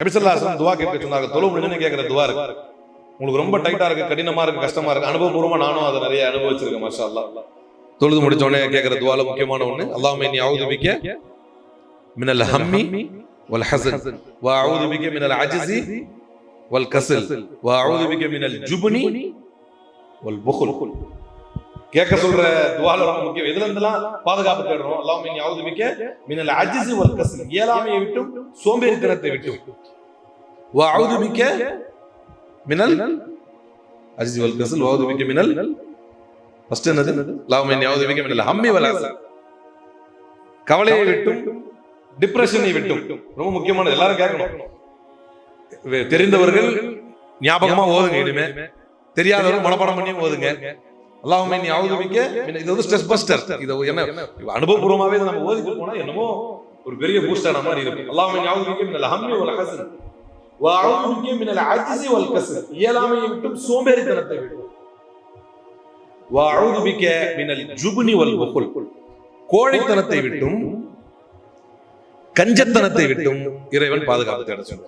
நபிசல்லாசன் துவா கேட்க சொன்னாங்க தொழு முடிஞ்சுன்னு கேட்குற துவா இருக்கு. உங்களுக்கு ரொம்ப டைட்டா இருக்கு கடினமா இருக்கு கஷ்டமா இருக்கு. அனுபவபூர்வமாக நானும் அதை நிறைய அனுபவிச்சிருக்கேன் மாஷா அல்லாஹ் தொழுது முடிச்ச உடனே துவால முக்கியமான ஒன்று அல்லாஹ்மே நீ அவுது பிக்க மினல் ஹம்மி வல் ஹசன் வா அவுது பிக்க மினல் அஜிசி வல் கசல் வா அவுது பிக்க மினல் ஜுபுனி வல் புகுல். கேட்க சொல்ற துவால ரொம்ப முக்கியம். எதுல இருந்தெல்லாம் பாதுகாப்பு தேடுறோம். எல்லாம் மீன் யாவது மிக்க மினல் அஜ்ஸி வல் இயலாமையை விட்டும் சோம்பேறித்தனத்தை விட்டும். வ அவுது பிக்க மினல் அஜ்ஸி வல் கஸல் வ மினல் ஃபர்ஸ்ட் என்னது? லவ் மீன் யாவது மிக்க மினல் ஹம்மி வலாசல் கவலையை விட்டும் டிப்ரெஷனை விட்டும். ரொம்ப முக்கியமானது எல்லாரும் கேட்கணும். தெரிந்தவர்கள் ஞாபகமா ஓதுங்க இனிமே. தெரியாதவர்கள் மனப்பாடம் பண்ணி ஓதுங்க. அல்லாஹ்வுமே நீ ஆவுதுமிக்க இது வந்து ஸ்ட்ரெஸ் பஸ்டர் இது என்ன? அனுபவபூர்வமாவே இதை நம்ம ஓதிட்டு போனா என்னமோ ஒரு பெரிய பூஸ்டான மாதிரி இருக்கும். அல்லாஹ்வுமே நீ ஆவுதுமிக்க மினல் ஹம்மி வல் ஹசன். வ அவுதுமிக்க மினல் அஜ்ஸி வல் கஸ்ல் இயலாமையை விட்டும் சோம்பேறித்தனத்தை விட்டும். வ அவுதுமிக்க மினல் ஜுப்னி வல் புகுல் கோழைத்தனத்தை விட்டும் கஞ்சத்தனத்தை விட்டும் இறைவன் பாதுகாப்பு தேட